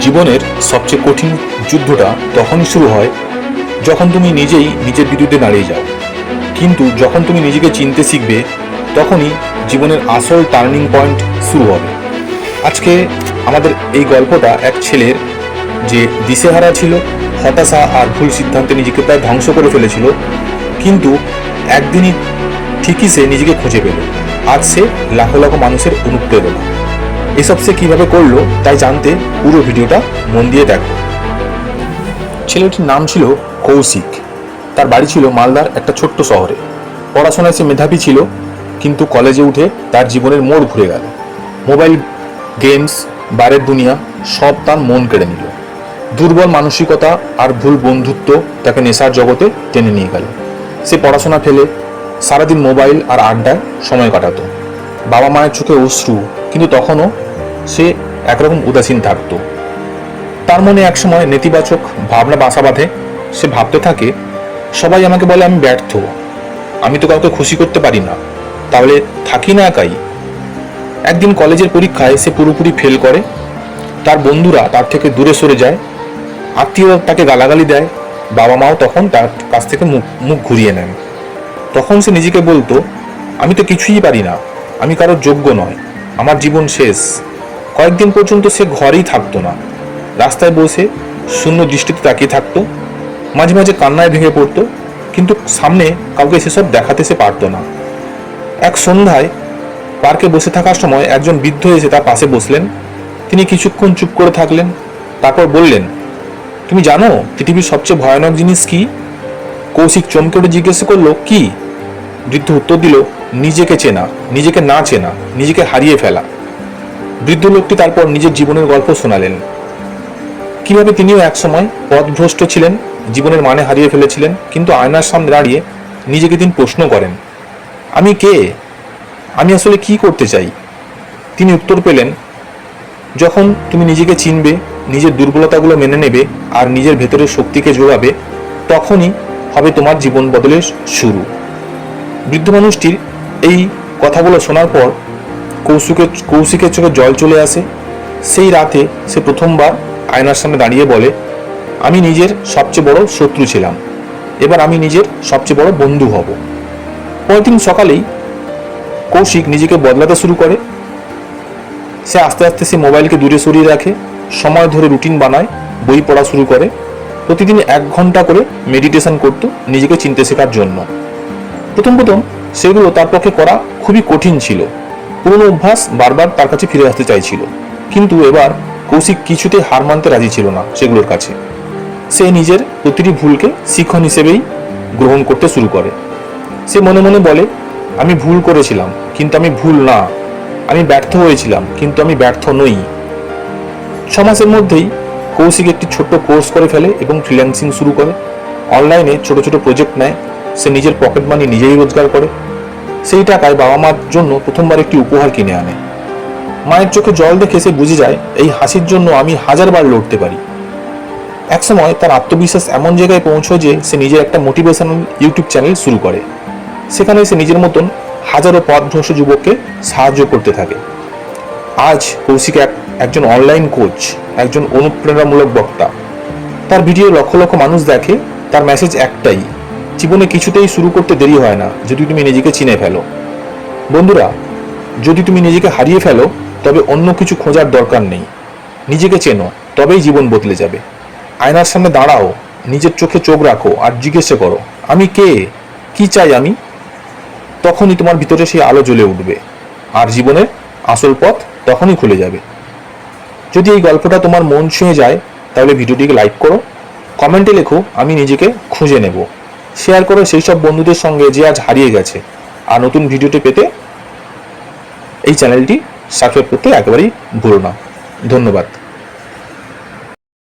জীবনের সবচেয়ে কঠিন যুদ্ধটা তখনই শুরু হয় যখন তুমি নিজেই নিজের বিরুদ্ধে দাঁড়িয়ে যাও। কিন্তু যখন তুমি নিজেকে চিনতে শিখবে, তখনই জীবনের আসল টার্নিং পয়েন্ট শুরু হবে। আজকে আমাদের এই গল্পটা এক ছেলের যে দিশেহারা ছিল, হতাশা আর ভুল সিদ্ধান্তে নিজেকে প্রায় ধ্বংস করে ফেলেছিল, কিন্তু একদিনই ঠিকই সে নিজেকে খুঁজে পেল। আজ সে লাখো লাখো মানুষের অনুপ্রেরণা। এসব সে কীভাবে করল তাই জানতে পুরো ভিডিওটা মন দিয়ে দেখো। ছেলেটির নাম ছিল কৌশিক। তার বাড়ি ছিল মালদার একটা ছোট্ট শহরে। পড়াশোনায় সে মেধাবী ছিল, কিন্তু কলেজে উঠে তার জীবনের মোড় ঘুরে গেল। মোবাইল, গেমস বাইরের দুনিয়া সব তার মন কেড়ে নিল। দুর্বল মানসিকতা আর ভুল বন্ধুত্ব তাকে নেশার জগতে টেনে নিয়ে গেল। সে পড়াশোনা ফেলে সারাদিন মোবাইল আর আড্ডায় সময় কাটাতো। বাবা মায়ের চোখে অশ্রু, কিন্তু তখনও সে একরকম উদাসীন থাকতো। তার মনে একসময় নেতিবাচক ভাবনা বাসা বাঁধে। সে ভাবতে থাকে, সবাই আমাকে বলে আমি ব্যর্থ। আমি তো কাউকে খুশি করতে পারি না। তাহলে থাকি না একাই? একদিন কলেজের পরীক্ষায় সে পুরোপুরি ফেল করে। তার বন্ধুরা তার থেকে দূরে সরে যায়। আত্মীয় তাকে গালাগালি দেয়। বাবা মাও তখন তার কাছ থেকে মুখ মুখ ঘুরিয়ে নেন। তখন সে নিজেকে বলতো, আমি তো কিছুই পারি না। আমি কারোর যোগ্য নয়। আমার জীবন শেষ। কয়েকদিন পর্যন্ত সে ঘরেই থাকতো না। রাস্তায় বসে শূন্য দৃষ্টিতে তাকিয়ে থাকতো। মাঝে মাঝে কান্নায় ভেঙে পড়তো। কিন্তু সামনে কাউকে সেসব দেখাতে সে পারতো না। এক সন্ধ্যায় পার্কে বসে থাকার সময় একজন বৃদ্ধ এসে তার পাশে বসলেন। তিনি কিছুক্ষণ চুপ করে থাকলেন। তারপর বললেন, তুমি জানো, পৃথিবীর সবচেয়ে ভয়ানক জিনিস কি? কৌশিক চমকে উঠে জিজ্ঞেস করল, কি? বৃদ্ধ উত্তর দিল, নিজেকে চেনা, নিজেকে না চেনা, নিজেকে হারিয়ে ফেলা। বৃদ্ধ লোকটি তারপর নিজের জীবনের গল্প শোনালেন। কীভাবে তিনিও একসময় পথভ্রষ্ট ছিলেন, জীবনের মানে হারিয়ে ফেলেছিলেন, কিন্তু আয়নার সামনে দাঁড়িয়ে নিজেকে তিনি প্রশ্ন করেন, আমি কে? আমি আসলে কি করতে চাই? তিনি উত্তর পেলেন, যখন তুমি নিজেকে চিনবে, নিজের দুর্বলতাগুলো মেনে নেবে আর নিজের ভেতরের শক্তিকে যোগাবে তখনই হবে তোমার জীবন বদলের শুরু। বৃদ্ধ মানুষটির এই কথাগুলো শোনার পর কৌশিকের কৌশিকের চোখে জল চলে আসে। সেই রাতে সে প্রথমবার আয়নার সামনে দাঁড়িয়ে বলে, আমি নিজের সবচেয়ে বড় শত্রু ছিলাম। এবার আমি নিজের সবচেয়ে বড় বন্ধু হব। পরের দিন সকালেই কৌশিক নিজেকে বদলাতে শুরু করে। সে আস্তে আস্তে সে মোবাইলকে দূরে সরিয়ে রাখে, সময় ধরে রুটিন বানায়, বই পড়া শুরু করে। প্রতিদিন এক ঘণ্টা করে মেডিটেশন করত নিজেকে চিনতে শেখার জন্য। প্রথম প্রথম সেগুলো তার পক্ষে করা খুবই কঠিন ছিল। পুরনো অভ্যাস বারবার তার কাছে ফিরে আসতে চাইছিল। কিন্তু এবার কৌশিক কিছুতে হার মানতে রাজি ছিল না সেগুলোর কাছে। সে নিজের প্রতিটি ভুলকে শিক্ষণ হিসেবেই গ্রহণ করতে শুরু করে। সে মনে মনে বলে, আমি ভুল করেছিলাম, কিন্তু আমি ভুল না। আমি ব্যর্থ হয়েছিলাম, কিন্তু আমি ব্যর্থ নই। ছ মাসের মধ্যেই কৌশিক একটি ছোট্ট কোর্স করে ফেলে এবং ফ্রিল্যান্সিং শুরু করে। অনলাইনে ছোট ছোট প্রজেক্ট নেয়। সে নিজের পকেট মানি নিজেই রোজগার করে। সেই টাকায় বাবা মার জন্য প্রথমবার একটি উপহার কিনে আনে। মায়ের চোখে জল দেখে সে বুঝে যায়, এই হাসির জন্য আমি হাজারবার লড়তে পারি। একসময় তার আত্মবিশ্বাস এমন জায়গায় পৌঁছয় যে সে নিজের একটা মোটিভেশনাল ইউটিউব চ্যানেল শুরু করে। সেখানে সে নিজের মতন হাজারো পথভ্রষ্ট যুবককে সাহায্য করতে থাকে। আজ কৌশিক এক, একজন অনলাইন কোচ একজন অনুপ্রেরণামূলক বক্তা। তার ভিডিও লক্ষ লক্ষ মানুষ দেখে, তার মেসেজ একটাই জীবনে কিছুতেই শুরু করতে দেরি হয় না, যদি তুমি নিজেকে চিনে ফেলো। বন্ধুরা, যদি তুমি নিজেকে হারিয়ে ফেলো, তবে অন্য কিছু খোঁজার দরকার নেই। নিজেকে চেনো, তবেই জীবন বদলে যাবে। আয়নার সামনে দাঁড়াও, নিজের চোখে চোখ রাখো আর জিজ্ঞেসে করো, আমি কে? কি চাই আমি? তখনই তোমার ভিতরে সেই আলো জ্বলে উঠবে, আর জীবনের আসল পথ তখনই খুলে যাবে। যদি এই গল্পটা তোমার মন ছুঁয়ে যায়, তাহলে ভিডিওটিকে লাইক করো, কমেন্টে লেখো, আমি নিজেকে খুঁজে নেব। শেয়ার করুন সেই সব বন্ধুদের সঙ্গে যে আজ হারিয়ে গেছে। আর নতুন ভিডিওটি পেতে এই চ্যানেলটি সাবস্ক্রাইব করতে একেবারেই ভুলো না। ধন্যবাদ।